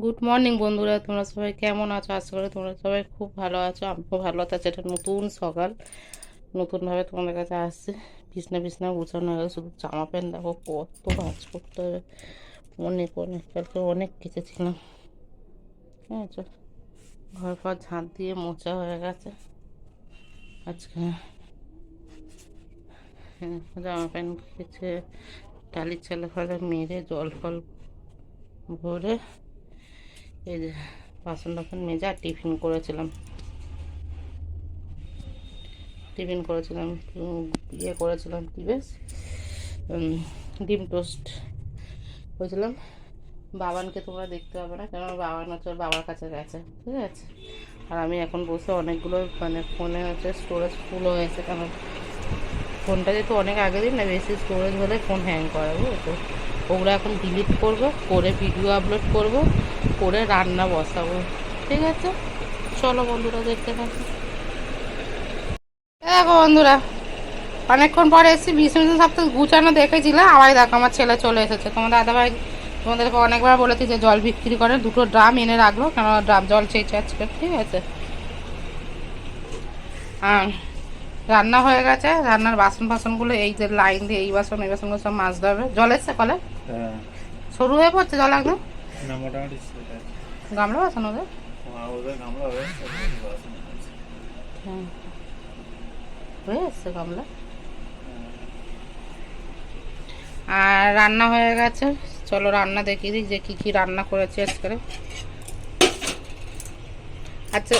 Good morning বন্ধুরা। তোমরা সবাই কেমন আছো? আশা করি তোমরা সবাই খুব ভালো আছো। আমিও ভালো আছি। এটা নতুন সকাল। নতুনভাবে তোমাদের কাছে আসছে। বিছনা বিছনা গুছানো হয়ে শুধু জামা প্যান্ট দেখো কত কাজ করতে হবে। অনেক অনেক কালকে অনেক কেচেছিলাম ঠিক আছে? ঘর ফর ঝাঁট দিয়ে মোচা হয়ে গেছে। আজকে হ্যাঁ, জামা প্যান্ট কেচে টালির ছেলে ফালে মেরে জল ফল ভরে এই যে বাসন টাসন মেজে টিফিন করেছিলাম। টিফিন করেছিলাম ইয়ে করেছিলাম কি বেশ? ডিম টোস্ট করেছিলাম। বাবানকে তোমরা দেখতে পাবে না কারণ বাবান হচ্ছে বাবার কাছে গেছে, ঠিক আছে? আর আমি এখন বসে অনেকগুলো মানে ফোনে হচ্ছে স্টোরেজ ফুল হয়েছে কারণ ফোনটা যেহেতু অনেক আগে দিন, না বেশি স্টোরেজ হলে ফোন হ্যাং করে বুঝতো ওগুলো এখন ডিলিট করব, করে ভিডিও আপলোড করব, করে রান্না বসাবো, ঠিক আছে? চলো বন্ধুরা, দেখতে থাকো। দেখো বন্ধুরা, অনেকক্ষণ পরে এসেছি সব তো গুছানো দেখেছিলে। আবার দেখো, আমার ছেলে চলে এসেছে। তোমার দাদাভাই তোমাদেরকে অনেকবার বলেছি যে জল বিক্রি করে, দুটো ড্রাম এনে রাখল কেন ড্রাম জল চেয়েছে আজকে, ঠিক আছে? রান্না হয়ে গেছে, রান্নার বাসন ফাসনগুলো এই যে লাইন দিয়ে, এই বাসন, এই বাসনগুলো সব মাজতে হবে। জল এসছে কলে? সরু হয়ে পড়ছে জল একদম? না মোটামুটি গামলা বাসন ওদের হ্যাঁ, গামলা হবে। হ্যাঁ হয়ে এসছে গামলা। আর রান্না হয়ে গেছে। চলো রান্না দেখিয়ে দিই যে কি কি রান্না করেছি আজকে। আচ্ছা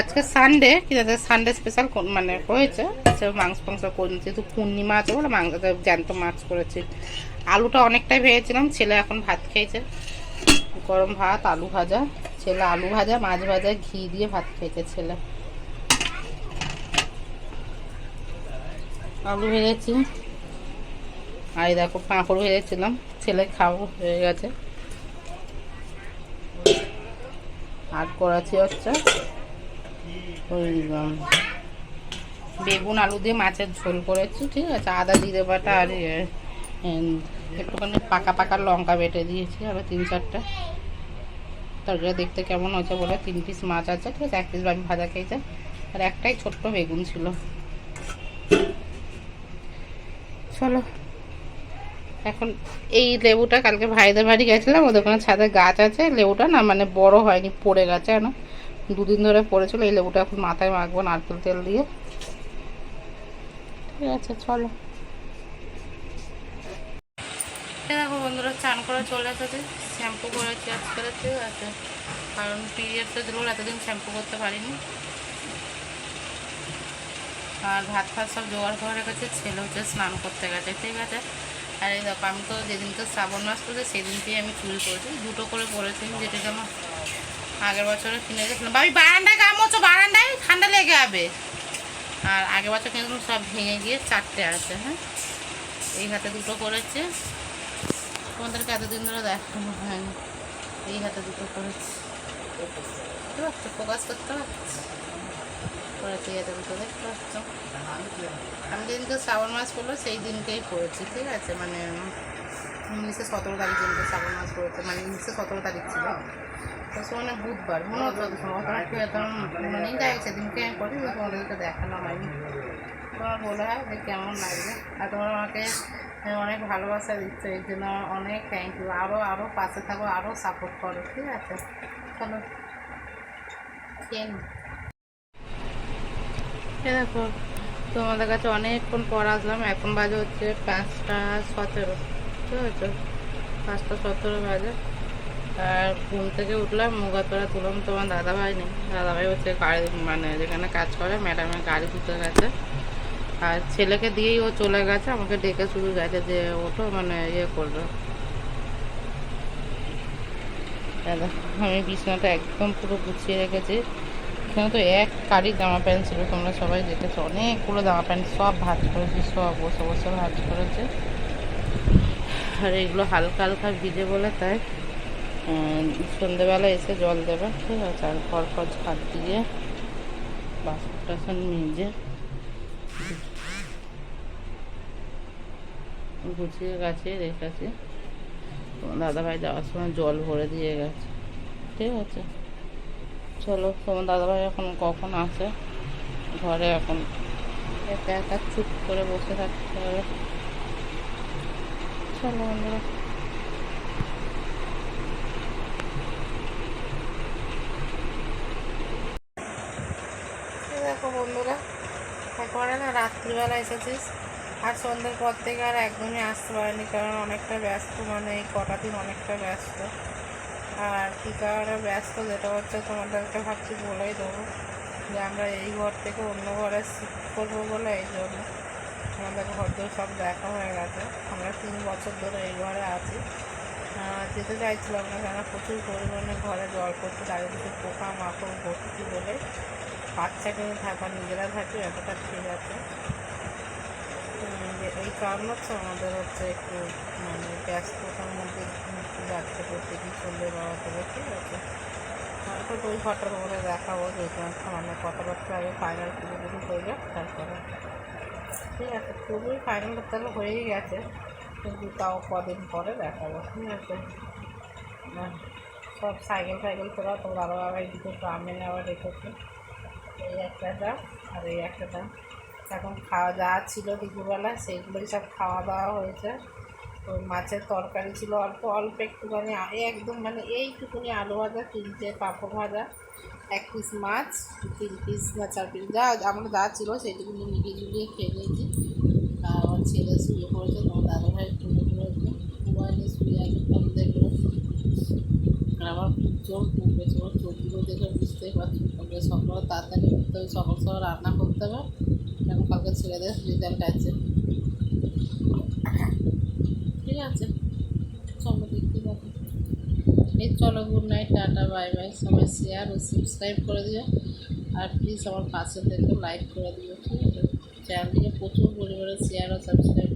আজকে সানডে কি আছে সানডে স্পেশাল মানে হয়েছে? আচ্ছা মাংস ফাংস করিনি যেহেতু পূর্ণিমা আছে বলে মাংস জ্যান্ত মাছ করেছি। আলুটা অনেকটাই ভেজেছিলাম। ছেলে এখন ভাত খেয়েছে। গরম ভাত আলু ভাজা। ছেলে আলু ভাজা মাছ ভাজা ঘি দিয়ে ভাত খেয়েছে ছেলে। আলু ভেজেছি। আর দেখো পাঁপড় ভেজেছিলাম। ছেলে খাব হয়ে গেছে। আর করাছি হচ্ছে বেগুন আলু দিয়ে মাছের ঝোল করেছি ঠিক আছে? আদা জিরে বাটা আর ইয়ে, একটুখানি পাকা পাকা লঙ্কা বেটে দিয়েছি আরও তিন চারটা। তরকারি দেখতে কেমন হয়েছে বলে তিন পিস মাছ আছে, ঠিক আছে, এক পিস আমি ভাজা খেয়েছে। আর একটাই ছোট্ট বেগুন ছিল। চলো, এখন এই লেবুটা কালকে ভাইদের বাড়ি গেছিলাম, ওদের ওখানে ছাদে গাছ আছে, লেবুটা না মানে বড় হয়নি, পড়ে গেছে না দুদিন ধরে পড়েছিল, এই লেবুটা এখন মাথায় মাখবো নারকেল তেল দিয়ে। ঠিক আছে, চলো। এই দেখো বন্ধুরা, চান করে চলে এসেছে। শ্যাম্পু করেছি আজকে ঠিক আছে কারণ পিরিয়ডটা দিল এতদিন শ্যাম্পু করতে পারিনি। আর ভাত ফাত সব জোগাড় করে রেখেছে ছেলে হচ্ছে স্নান করতে গেছে, ঠিক আছে? আর এই দেখো, আমি তো যেদিনকে শ্রাবণ মাস পড়েছে, সেদিনকেই আমি চুরি করেছি দুটো করে পরেছি যেটাকে আমার আগের বছরে কিনে গেছিলাম বাবি বারান্দায় কামড়ছো বারান্দায় ঠান্ডা লেগে যাবে। আর আগের বছর কিন্তু সব ভেঙে গিয়ে চারটে আছে হ্যাঁ? এই হাতে দুটো করেছে। তোমাদেরকে এতদিন ধরে দেখানো হয়নি। এই হাতে দুটো করেছি। বুঝতে পারছ ফোকাস করতে পারছি। করেছি হাতে দুটো দেখতে পাচ্ছ। আমি যেদিনকে শ্রাবণ মাস পড়ল, সেই দিনকেই পড়েছি ঠিক আছে? মানে ইংলিশে সতেরো তারিখ দিনকে শ্রাবণ মাস পড়েছে মানে ইংলিশে সতেরো তারিখ ছিল। তো সে মানে বুধবার, মনে হতো মনেই যায়, সেদিনকে আমি পড়ি তোমাদেরকে দেখানো হয়নি। তোমার বলে, হয়, যে কেমন লাগবে আর তোমরা আমাকে অনেক ভালোবাসা দিচ্ছ এর জন্য অনেক থ্যাংক ইউ আরও আরও পাশে থাকো আরও সাপোর্ট করো, ঠিক আছে? চলো। এ দেখো, তোমাদের কাছে অনেকক্ষণ পর আসলাম, এখন বাজে হচ্ছে পাঁচটা সতেরো, ঠিক আছে? পাঁচটা সতেরো বাজে। আর ঘুম থেকে উঠলাম মুগাতোরা তুললাম, তোমার দাদাভাই নেই। দাদাভাই হচ্ছে গাড়ি মানে যেখানে কাজ করে, ম্যাডামের গাড়ি ধুতে গেছে। আর ছেলেকে দিয়েই ও চলে গেছে, আমাকে ডেকে শুধু গেছে যে ওঠো মানে ইয়ে করবে। দাদা, আমি বিছানাটা একদম পুরো গুছিয়ে রেখেছি। এখানে তো এক কারি জামা প্যান্ট ছিল, তোমরা সবাই দেখেছ। অনেকগুলো জামা প্যান্ট, সব ভাজ করেছি, সব বসে বসে ভাজ করেছে। আর এগুলো হালকা হালকা ভিজে বলে তাই। সন্ধেবেলা এসে জল দেবে, ঠিক আছে, আর পর পর ঝাঁট দিয়ে বাসন টাসন মেজে গুছিয়ে গাছিয়ে রেখেছি দাদাভাই যাওয়ার সময় জল ভরে দিয়ে গেছে। ঠিক আছে। চলো, তোমার দাদাভাই এখন কখন আসে? ঘরে এখন। একা একা চুপ করে বসে থাকতে হবে। চলো বন্ধুরা। দেখো বন্ধুরা একবারে না রাত্রিবেলা এসেছিস। আর সন্ধ্যের পর থেকে আর একদমই আসতে পারেনি, কারণ অনেকটা ব্যস্ত মানে এই কটা দিন অনেকটা ব্যস্ত। আর কী কারণে ব্যস্ত, যেটা হচ্ছে তোমাদেরকে ভাবছি বলেই দেবো যে আমরা এই ঘর থেকে অন্য ঘরে শিফট করব বলে এই জন্য আমাদের ঘর ঘরদোর সব দেখা হয়ে গেছে। আমরা তিন বছর ধরে এই ঘরে আছি। যেতে চাইছিলাম না কেন, প্রচুর পরিমাণে ঘরে জল পড়ছে, চারিদিকে পোকা মাকড় ভর্তি বলে বাচ্চাকে থাকা, নিজেরা থাকি এতটা ঠিক আছে। এই কারণ হচ্ছে আমাদের হচ্ছে একটু মানে ব্যস্ততার মধ্যে যাচ্ছে প্রত্যেকই সন্ধ্যে বাবা থেকে ঠিক আছে? তারপর ওই ঘরটার মধ্যে দেখাবো যেহেতু মানে কথাবার্তা আগে ফাইনাল পুরোপুরি হয়ে যাক তারপরে। ঠিক আছে পুরোপুরি ফাইনাল তাহলে হয়েই গেছে কিন্তু তাও কদিন পরে দেখাবো ঠিক আছে? না, সব সাইকেল ফাইকেল তোরা তো দাদা বাবা এদিকে ট্রাম এনে আবার রেখেছে এই একটা দাম আর এই একটা দাম। এখন খাওয়া দাওয়া ছিল দুপুরবেলা, সেইগুলোই সব খাওয়া দাওয়া হয়েছে। তো মাছের তরকারি ছিল অল্প অল্প একটুখানি একদম মানে এইটুকুনি আলু ভাজা তিনটে পাঁপড় ভাজা, এক পিস মাছ, তিন পিস না চার পিস, যা আমার যা ছিল সেইটুকুনি মিলিয়ে মিলিয়ে খেয়ে নিয়েছি। আমার ছেলে শুয়ে পড়েছে, তোমার দাদা ভাই তুলে পড়েছে মোবাইলে শুয়ে আছে, ফোন দেখল। আমার জোর কমেছে ওর চোখগুলো দেখে বুঝতেই পারছি। সকালে তাড়াতাড়ি উঠতে হবে সকাল সকাল রান্না করতে হবে। এখন কালকে দেয় রেজাল্ট আছে। ঠিক আছে। চলো এই চলো good night tata bye bye সবাই শেয়ার ও সাবস্ক্রাইব করে দিও। আর প্লিজ আমার পাশে থেকে লাইক করে দিও, ঠিক আছে? চ্যানেলটিকে প্রচুর পরিমাণে শেয়ার ও সাবস্ক্রাইব